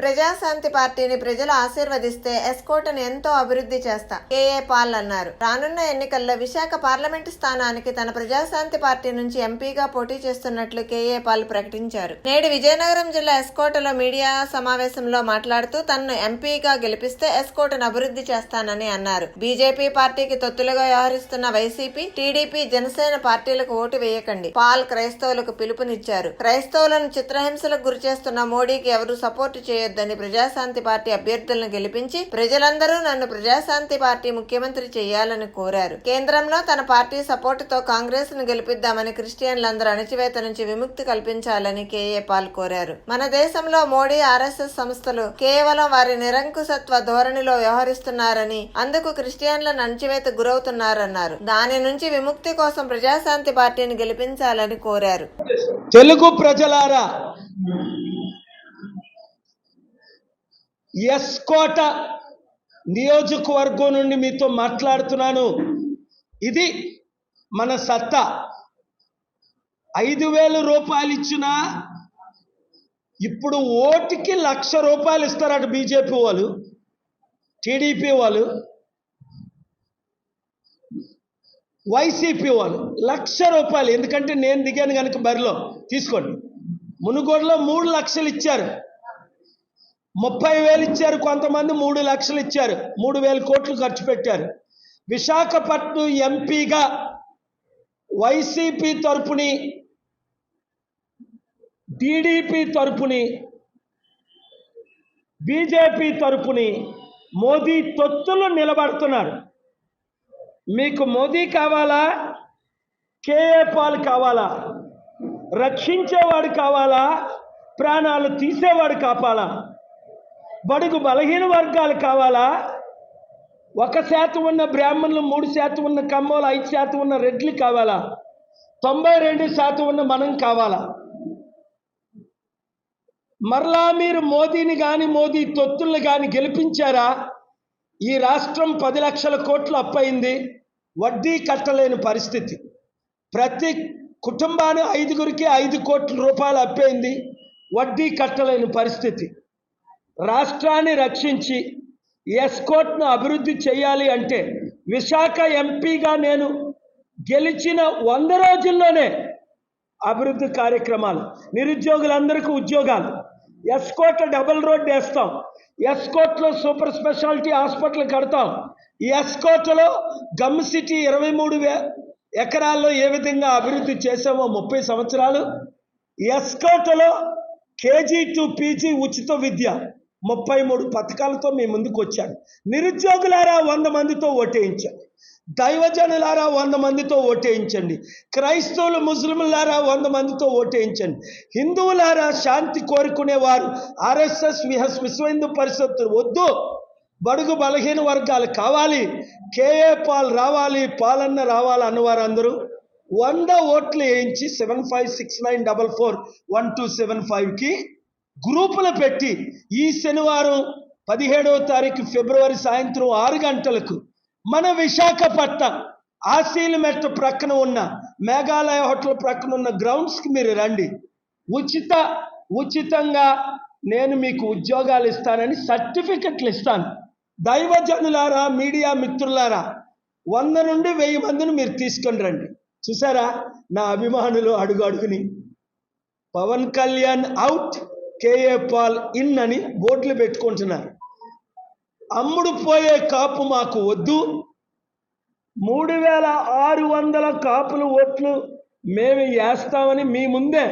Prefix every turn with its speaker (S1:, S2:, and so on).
S1: ప్రజాశాంతి పార్టీని ప్రజలు ఆశీర్వదిస్తే ఎస్కోటను ఎంతో అభివృద్ధి చేస్తా కేఏ పాల్ అన్నారు. రానున్న ఎన్నికల్లో విశాఖ పార్లమెంటు స్థానానికి తన ప్రజాశాంతి పార్టీ నుంచి ఎంపీగా పోటీ చేస్తున్నట్లు కేఏ పాల్ ప్రకటించారు. నేడు విజయనగరం జిల్లా ఎస్కోటలో మీడియా సమావేశంలో మాట్లాడుతూ తనను ఎంపీగా గెలిపిస్తే ఎస్కోటను అభివృద్ధి చేస్తానని అన్నారు. బీజేపీ పార్టీకి తొత్తులుగా వ్యవహరిస్తున్న వైసీపీ టీడీపీ జనసేన పార్టీలకు ఓటు వేయకండి. పాల్ క్రైస్తవులకు పిలుపునిచ్చారు. క్రైస్తవులను చిత్రహింసలకు గురి చేస్తున్న మోడీకి ఎవరు సపోర్టు చేయొద్దని ప్రజాశాంతి పార్టీ అభ్యర్థులను గెలిపించి ప్రజలందరూ నన్ను ప్రజాశాంతి పార్టీ ముఖ్యమంత్రి చేయాలని కోరారు. కేంద్రంలో తన పార్టీ సపోర్టుతో కాంగ్రెస్ను గెలిపిద్దామని క్రిస్టియన్లందరూ అణచివేత నుంచి విముక్తి కల్పించాలని కేఏ పాల్ కోరారు. మన దేశంలో మోడీ ఆర్ఎస్ఎస్ సంస్థలు కేవలం వారి నిరంకుశత్వ ధోరణిలో వ్యవహరిస్తున్నారని అందుకు క్రిస్టియన్లను అణచివేత గురవుతున్నారన్నారు. దాని నుంచి విముక్తి కోసం ప్రజాశాంతి పార్టీని గెలిపించాలని కోరారు.
S2: తెలుగు ప్రజలారా ఎస్కోట నియోజకవర్గం నుండి మీతో మాట్లాడుతున్నాను. ఇది మన సత్తా. ఐదు వేల రూపాయలు ఇచ్చినా ఇప్పుడు ఓటుకి లక్ష రూపాయలు ఇస్తారట బీజేపీ వాళ్ళు టీడీపీ వాళ్ళు వైసీపీ వాళ్ళు. లక్ష రూపాయలు ఎందుకంటే నేను దిగాను కనుక బరిలో. తీసుకోండి. మునుగోడులో మూడు లక్షలు ఇచ్చారు. ముప్పై వేలు ఇచ్చారు కొంతమంది మూడు లక్షలు ఇచ్చారు మూడు వేల కోట్లు ఖర్చు పెట్టారు. విశాఖపట్నం ఎంపీగా వైసీపీ తరపుని టీడీపీ తరపుని బీజేపీ తరపుని మోదీ తొత్తులు నిలబడుతున్నారు. మీకు మోదీ కావాలా? కేఏ పాల్ కావాలా? రక్షించేవాడు కావాలా? ప్రాణాలు తీసేవాడు కాపాలా? బడుగు బలహీన వర్గాలు కావాలా? ఒక శాతం ఉన్న బ్రాహ్మణులు మూడు శాతం ఉన్న కమ్మోలు ఐదు శాతం ఉన్న రెడ్లు కావాలా? తొంభై రెండు శాతం ఉన్న మనం కావాలా? మరలా మీరు మోదీని కానీ మోదీ తొత్తుల్ని కానీ గెలిపించారా? ఈ రాష్ట్రం పది లక్షల కోట్లు అప్పయింది. వడ్డీ కట్టలేని పరిస్థితి. ప్రతి కుటుంబాన్ని ఐదుగురికి ఐదు కోట్ల రూపాయలు అప్పయింది. వడ్డీ కట్టలేని పరిస్థితి. రాష్ట్రాన్ని రక్షించి ఎస్కోట్ను అభివృద్ధి చేయాలి అంటే విశాఖ ఎంపీగా నేను గెలిచిన వంద రోజుల్లోనే అభివృద్ధి కార్యక్రమాలు నిరుద్యోగులందరికీ ఉద్యోగాలు. ఎస్కోట్ డబుల్ రోడ్ వేస్తాం. ఎస్కోట్లో సూపర్ స్పెషాలిటీ హాస్పిటల్ కడతాం. ఎస్కోట్లో గమ్ సిటీ ఇరవై మూడు వే ఎకరాల్లో ఏ విధంగా అభివృద్ధి చేసామో ముప్పై సంవత్సరాలు. ఎస్కోట్లో కేజీ టు పీజీ ఉచిత విద్య. ముప్పై మూడు పథకాలతో మీ ముందుకు వచ్చాను నిరుద్యోగులారా వంద మందితో ఓటేయించాను దైవజనులారా వంద మందితో ఓటేయించండి. క్రైస్తవులు ముస్లింలారా వంద మందితో ఓటేయించండి. హిందువులారా శాంతి కోరుకునేవారు ఆర్ఎస్ఎస్ విహస్ విశ్వ హిందూ పరిషత్తు వద్దు. బడుగు బలహీన వర్గాలు కావాలి. కేఏ పాల్ రావాలి పాలన్న రావాలి అన్నవారు అందరూ వంద ఓట్లు వేయించి seven five six nine double four one two seven ఫైవ్కి గ్రూపులు పెట్టి ఈ శనివారం పదిహేడవ తారీఖు ఫిబ్రవరి సాయంత్రం ఆరు గంటలకు మన విశాఖపట్నం ఆశీలమెట్ట ప్రక్కన ఉన్న మేఘాలయ హోటల్ ప్రక్కన ఉన్న గ్రౌండ్స్కి మీరు రండి. ఉచిత ఉచితంగా నేను మీకు ఉద్యోగాలు ఇస్తానని సర్టిఫికెట్లు ఇస్తాను. దైవజనులారా మీడియా మిత్రులారా వంద నుండి వెయ్యి మందిని మీరు తీసుకొని రండి. చూసారా? నా అభిమానులు అడుగు అడుగుని. Pawan Kalyan out KA Paul in అని బోర్డులు పెట్టుకుంటున్నారు. అమ్ముడు పోయే కాపు మాకు వద్దు. మూడు వేల ఆరు వందల కాపులు ఓట్లు మేము వేస్తామని మీ ముందే